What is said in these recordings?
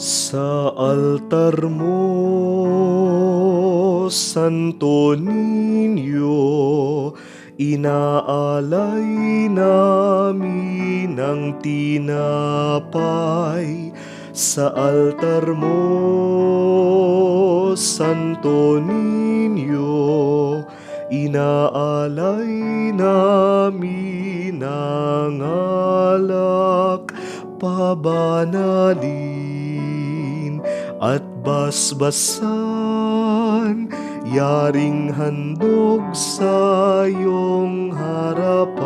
Sa altar mo, Santo Niño, inaalay namin ang tinapay. Sa altar mo, Santo Niño, inaalay namin ang alak pabanalin at basbasan yaring handog sa iyong harapan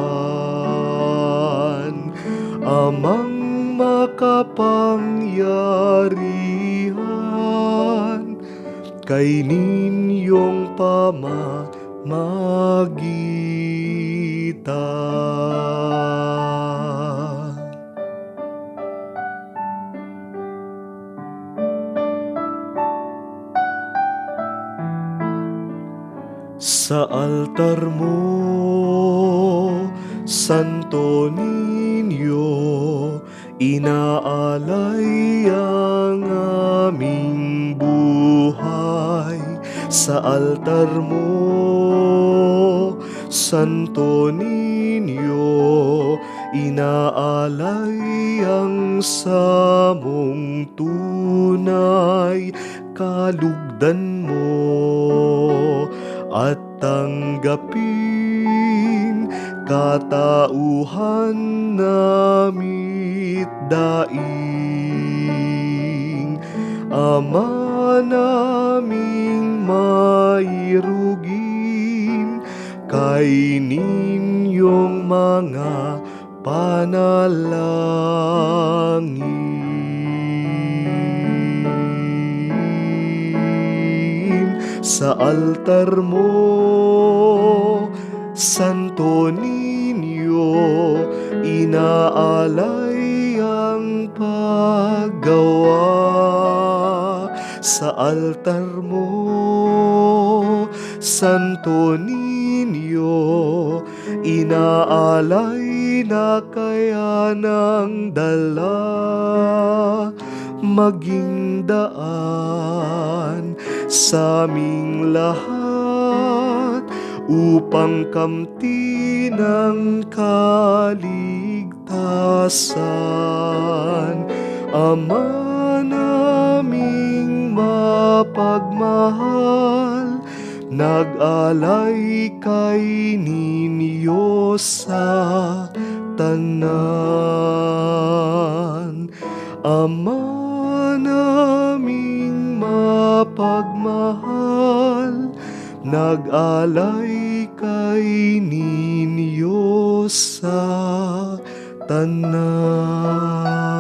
amang makapangyarihan kay ninyong pamamagitan. Sa altar mo, Santo Niño, inaalay ang aming buhay. Sa altar mo, Santo Niño, inaalay ang samong tunay, kalugdan mo at tanggapin katauhan namit daing. Ama naming mairugin kay ninyong mga panalangin sa altar mo, Santo Niño, inaalay ang paggawa. Sa altar mo, Santo Niño, inaalay na kaya ng dala maging daan sa aming lahat upang kamti ng kaligtasan. Ama naming mapagmahal, nag-alay kay ninyo sa tanan. Ama mapagmahal, nag-alay kay ninyo sa tanan.